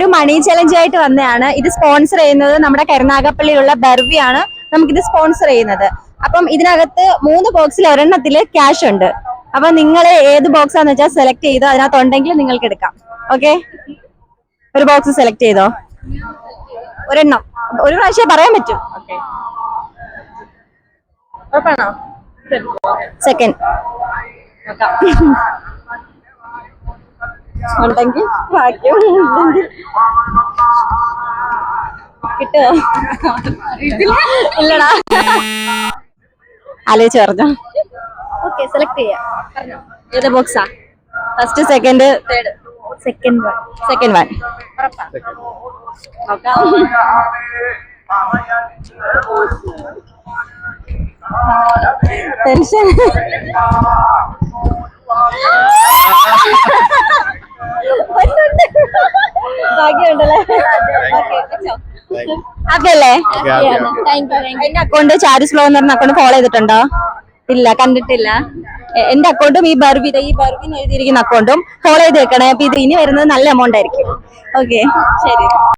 ഒരു മണി ചലഞ്ച് ആയിട്ട് വന്നതാണ്. ഇത് സ്പോൺസർ ചെയ്യുന്നത് നമ്മുടെ കരുനാഗപ്പള്ളിയിലുള്ള ബർവിയാണ്. നമുക്കിത് സ്പോൺസർ ചെയ്യുന്നത്. അപ്പം ഇതിനകത്ത് മൂന്ന് ബോക്സിൽ ഒരെണ്ണത്തിൽ ക്യാഷ് ഉണ്ട്. അപ്പൊ നിങ്ങൾ ഏത് ബോക്സ് ആണെന്ന് വെച്ചാൽ സെലക്ട് ചെയ്തോ അതിനകത്ത് ഉണ്ടെങ്കിൽ നിങ്ങൾക്ക് എടുക്കാം. ഓക്കെ ഒരു ബോക്സ് സെലക്ട് ചെയ്തോ? ഒരെണ്ണം. ഒരു പ്രാവശ്യം പറയാൻ പറ്റും. സെക്കൻഡ് ഉണ്ടെങ്കിൽ ഭാഗ്യം ഇല്ലെങ്കിൽ കിട്ടുമോ ഇല്ലടാ. ആലോചിച്ച് പറഞ്ഞോ. ഓക്കെ സെലക്ട് ചെയ്യാം. ഏത് ബോക്സാ first second third second one second one നോക്കാം. ടെൻഷൻ. ഭാഗ്യമുണ്ടല്ലേ? ഹാപ്പി അല്ലേ എന്റെ അക്കൗണ്ട് ചാരിസ് ഫ്ലോ എന്ന് പറഞ്ഞ അക്കൗണ്ട് ഫോളോ ചെയ്തിട്ടുണ്ടോ? ഇല്ല കണ്ടിട്ടില്ല. എന്റെ അക്കൗണ്ടും ഈ ബർവിത ഈ ബർവി എഴുതിയിരിക്കുന്ന അക്കൗണ്ടും ഫോളോ ചെയ്ത് വെക്കണേ അപ്പൊ ഇത് ഇനി വരുന്നത് നല്ല എമൗണ്ട് ആയിരിക്കും. ഓക്കെ ശരി.